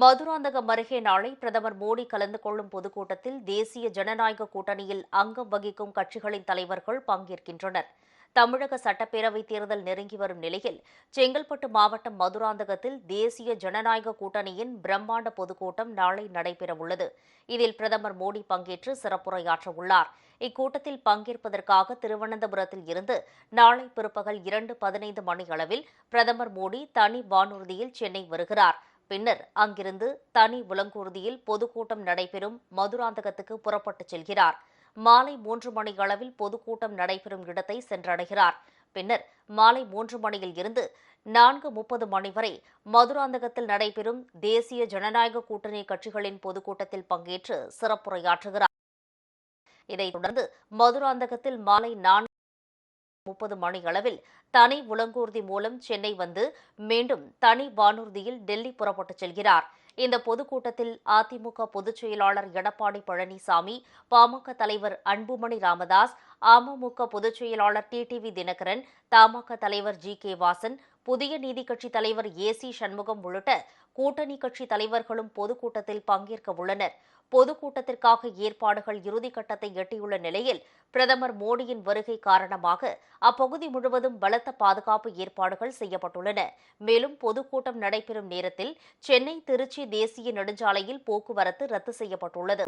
மதுராந்தகம் அருகே நாளை பிரதமர் மோடி கலந்து கொள்ளும் பொதுக்கூட்டத்தில் தேசிய ஜனநாயக கூட்டணியில் அங்கம் வகிக்கும் கட்சிகளின் தலைவர்கள் பங்கேற்கின்றனர். தமிழக சட்டப்பேரவைத் தேர்தல் நெருங்கி வரும் நிலையில் செங்கல்பட்டு மாவட்டம் மதுராந்தகத்தில் தேசிய ஜனநாயக கூட்டணியின் பிரம்மாண்ட பொதுக்கூட்டம் நாளை நடைபெறவுள்ளது. இதில் பிரதமர் மோடி பங்கேற்று சிறப்புரையாற்ற உள்ளார் இக்கூட்டத்தில் பங்கேற்பதற்காக திருவனந்தபுரத்தில் இருந்து நாளை பிற்பகல் இரண்டு பதினைந்து மணி அளவில் பிரதமர் மோடி தனி வானூர்தியில் சென்னை வருகிறார். பின்னர் அங்கிருந்து தனி உலங்கூர்தியில் பொதுக்கூட்டம் நடைபெறும் மதுராந்தகத்துக்கு புறப்பட்டுச் செல்கிறார். மாலை மூன்று மணி அளவில் பொதுக்கூட்டம் நடைபெறும் இடத்தை சென்றடைகிறார். பின்னர் மாலை மூன்று மணியில் இருந்து நான்கு முப்பது மணி வரை மதுராந்தகத்தில் நடைபெறும் தேசிய ஜனநாயக கூட்டணி கட்சிகளின் பொதுக்கூட்டத்தில் பங்கேற்று சிறப்புரையாற்றுகிறார். இதைத் தொடர்ந்து மதுராந்தகத்தில் மாலை நான்கு முப்பது மணி அளவில் தனி உலங்கூர்தி மூலம் சென்னை வந்து மீண்டும் தனி வானூர்தியில் டெல்லி புறப்பட்டுச் செல்கிறார். இந்த பொதுக்கூட்டத்தில் அதிமுக பொதுச் செயலாளர் எடப்பாடி பழனிசாமி பாமக தலைவர் அன்புமணி ராமதாஸ் அமமுக பொதுச் செயலாளர் டிடிவி தினகரன் தமாக தலைவர் ஜி கே வாசன் புதிய நீதி கட்சி தலைவர் ஏ சி சண்முகம் உள்ளிட்ட கூட்டணி கட்சி தலைவர்களும் பொதுக்கூட்டத்தில் பங்கேற்க உள்ளனர். பொதுக்கூட்டத்திற்காக ஏற்பாடுகள் இறுதிக்கட்டத்தை எட்டியுள்ள நிலையில் பிரதமர் மோடியின் வருகை காரணமாக அப்பகுதி முழுவதும் பலத்த பாதுகாப்பு ஏற்பாடுகள் செய்யப்பட்டுள்ளன. மேலும் பொதுக்கூட்டம் நடைபெறும் நேரத்தில் சென்னை திருச்சி தேசிய நெடுஞ்சாலையில் போக்குவரத்து ரத்து செய்யப்பட்டுள்ளது.